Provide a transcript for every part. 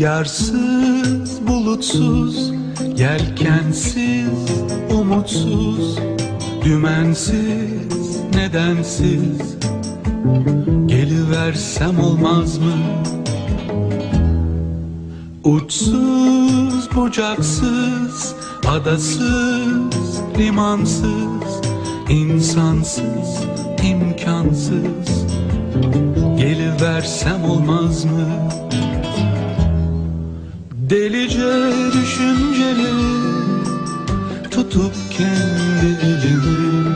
Rüzgarsız, bulutsuz, yelkensiz, umutsuz, dümensiz, nedensiz Geliversem olmaz mı? Uçsuz, bucaksız, adasız, limansız, insansız, imkansız Geliversem olmaz mı? Delice düşünceli Tutup kendi elimi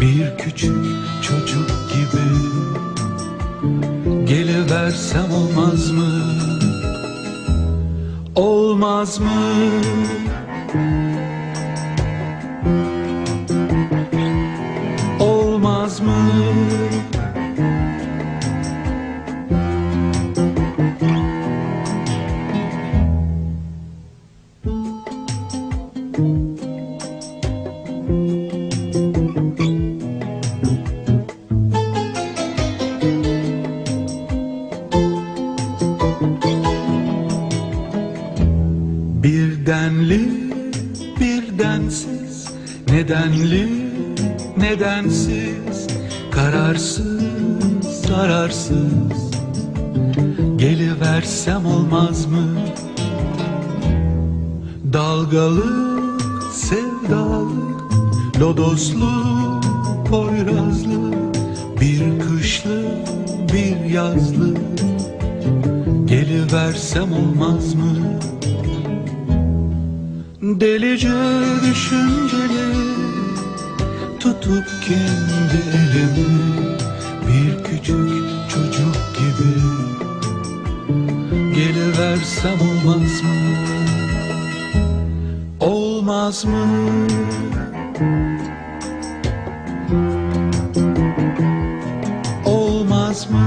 Bir küçük çocuk gibi Geliversem olmaz mı? Olmaz mı? Olmaz mı? Birdenli, birdensiz, nedenli, nedensiz, kararsız, zararsız. Geliversem olmaz mı? Dalgalı, sevdalı, lodoslu, poyrazlı, bir kışlı, bir yazlı. Geliversem olmaz mı? Delice düşünceli Tutup kendi elimi Bir küçük çocuk gibi Geliversem olmaz mı? Olmaz mı? Olmaz mı?